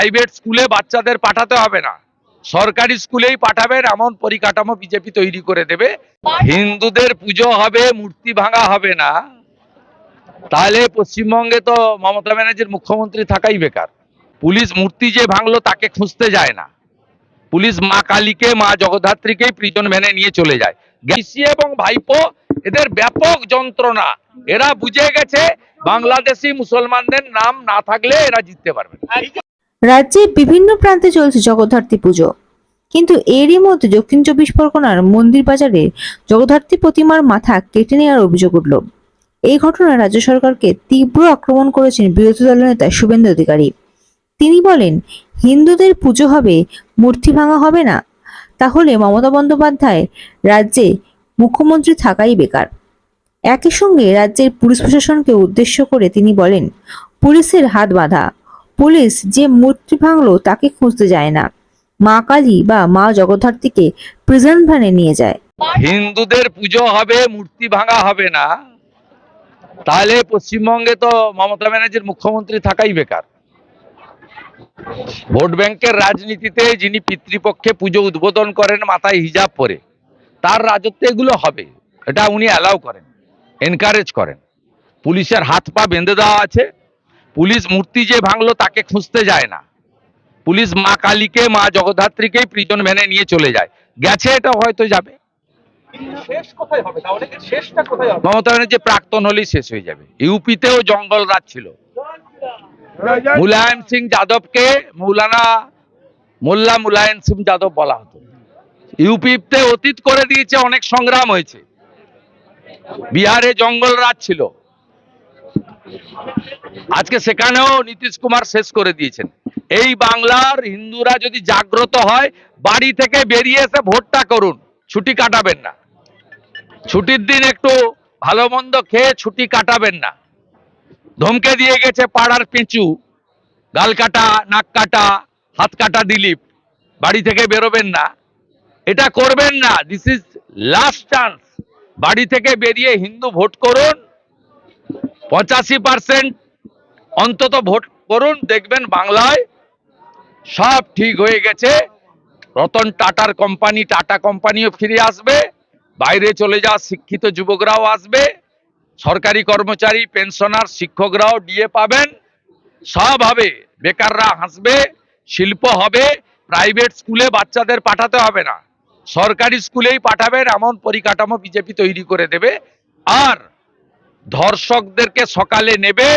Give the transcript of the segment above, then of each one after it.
Private স্কুলে বাচ্চাদের পাঠাতে হবে না। সরকারি স্কুলেই পাঠাবেন, এমন পরিকাঠামো বিজেপি তৈরি করে দেবে। হিন্দুদের পুজো হবে, মূর্তি ভাঙা হবে না। তাহলে পশ্চিমবঙ্গে তো মমতা ব্যানার্জির মুখ্যমন্ত্রী থাকাই বেকার। পুলিশ মূর্তি যে ভাঙলো, তাকে খুঁজতে যায় না। পুলিশ মা কালীকে, মা জগদ্ধাত্রীকেই প্রিজন ভ্যানে নিয়ে চলে যায়। গেসি এবং ভাইপো, এদের ব্যাপক যন্ত্রণা। এরা বুঝে গেছে, বাংলাদেশি মুসলমানদের নাম না থাকলে এরা জিততে পারবে না। রাজ্যের বিভিন্ন প্রান্তে চলছে জগদ্ধাত্রী পুজো। কিন্তু এরই মধ্যে দক্ষিণ চব্বিশ পরগনার মন্দির বাজারে জগদ্ধাত্রী প্রতিমার মাথা কেটে নেওয়ার অভিযোগ উঠল। এই ঘটনায় রাজ্য সরকারকে তীব্র আক্রমণ করেছেন বিরোধী দলনেতা শুভেন্দু অধিকারী। তিনি বলেন, হিন্দুদের পুজো হবে, মূর্তি ভাঙা হবে না। তাহলে মমতা বন্দ্যোপাধ্যায় রাজ্যে মুখ্যমন্ত্রী থাকাই বেকার। একই সঙ্গে রাজ্যের পুলিশ প্রশাসনকে উদ্দেশ্য করে তিনি বলেন, পুলিশের হাত বাঁধা। পুলিশ যে মূর্তি ভাঙলো তাকে খুঁজতে যায় না। মা কালী বা মা জগদ্ধাত্রীকে প্রিজন ভ্যানে নিয়ে যায়। হিন্দুদের পুজো হবে, মূর্তি ভাঙা হবে না। তাহলে পশ্চিমবঙ্গে তো মমতা ব্যানার্জির মুখ্যমন্ত্রী থাকাই বেকার। ভোট ব্যাংকের রাজনীতিতে যিনি পিতৃপক্ষে পুজো উদ্বোধন করেন, মাথায় হিজাব পরে, তার রাজত্ব এগুলো হবে। এটা উনি অ্যালাউ করেন এনকারেজ করেন। পুলিশের হাত পা বেঁধে দেওয়া আছে। পুলিশ মূর্তি যে ভাঙলো তাকে খুঁজতে যায় না। পুলিশ মা কালীকে মা জগদ্ধাত্রীকেই প্রিজন ভ্যানে নিয়ে চলে যায়। গেছে এটা হয়তো যাবে। মমতা ব্যানার্জি প্রাক্তন হলেই শেষ হয়ে যাবে। ইউপিতেও জঙ্গল রাজ ছিল। মুলায়ম সিং যাদবকে মৌলানা মোল্লা মুলায়ম সিং যাদব বলা হতো। ইউপিতে অতীত করে দিয়েছে অনেক সংগ্রাম হয়েছে। বিহারে জঙ্গল রাজ ছিল। আজকে সেখানেও নীতিশ কুমার শেষ করে দিয়েছেন। এই বাংলার হিন্দুরা যদি জাগ্রত হয়, বাড়ি থেকে বেরিয়ে এসে ভোটটা করুন, ছুটি কাটাবেন না। ছুটির দিন একটু ভালো মন্দ খেয়ে ছুটি কাটাবেন না। ধমকে দিয়ে গেছে পাড়ার পেঁচু, গাল কাটা, নাক কাটা, হাত কাটা দিলীপ, বাড়ি থেকে বেরোবেন না। এটা করবেন না দিস ইজ লাস্ট চান্স বাড়ি থেকে বেরিয়ে হিন্দু ভোট করুন পঁচাশি পার্সেন্ট অন্তত ভোট করুন, দেখবেন বাংলায় সব ঠিক হয়ে গেছে। রতন টাটার কোম্পানি টাটা কোম্পানিও ফিরে আসবে। বাইরে চলে যাওয়া শিক্ষিত যুবকরাও আসবে। সরকারি কর্মচারী পেনশনার শিক্ষকরাও ডিএ পাবেন। সব হবে, বেকাররা হাসবে, শিল্প হবে প্রাইভেট স্কুলে বাচ্চাদের পাঠাতে হবে না। সরকারি স্কুলেই পাঠাবেন, এমন পরিকাঠামো বিজেপি তৈরি করে দেবে। আর ধর্ষকদেরকে সকালে নেবে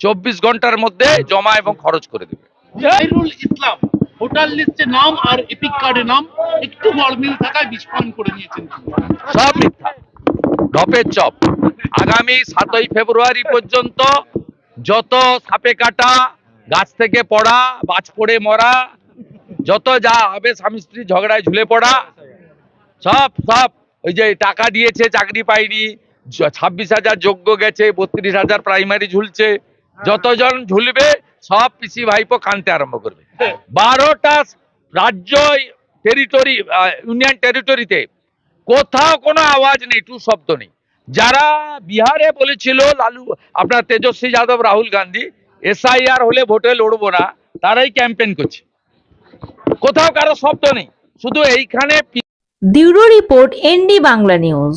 চব্বিশ ঘণ্টার মধ্যে জমা এবং খরচ করে দেবে। জাহিরুল ইসলাম ভোটার লিস্টে নাম আর এপিক কার্ডে নাম একটু গরমিল থাকায় বিস্ফোরণ করে নিয়েছেন সব মিথ্যা। ঢপের চপ। আগামী সাতই ফেব্রুয়ারি পর্যন্ত যত সাপে কাটা গাছ থেকে পড়া বাজ পড়ে মরা যত যা হবে স্বামী স্ত্রী ঝগড়ায় ঝুলে পড়া সব সব ওই যে টাকা দিয়েছে চাকরি পায়নি ছাব্বিশ হাজার যোগ্য গেছে, বত্রিশ হাজার প্রাইমারি ঝুলছে। যতজন ঝুলবে, সব পিসি ভাইপো কানতে আরম্ভ করবে। বারোটা রাজ্য টেরিটরি ইউনিয়ন টেরিটরিতে কোথাও কোনো আওয়াজ নেই, টু শব্দ নেই। যারা বিহারে বলেছিল, লালু, আপনার তেজস্বী যাদব, রাহুল গান্ধী, এসআইআর হলে ভোটে লড়বো না, তারাই ক্যাম্পেইন করছে। কোথাও কারও শব্দ নেই, শুধু এইখানে bureau report ND Bangla news.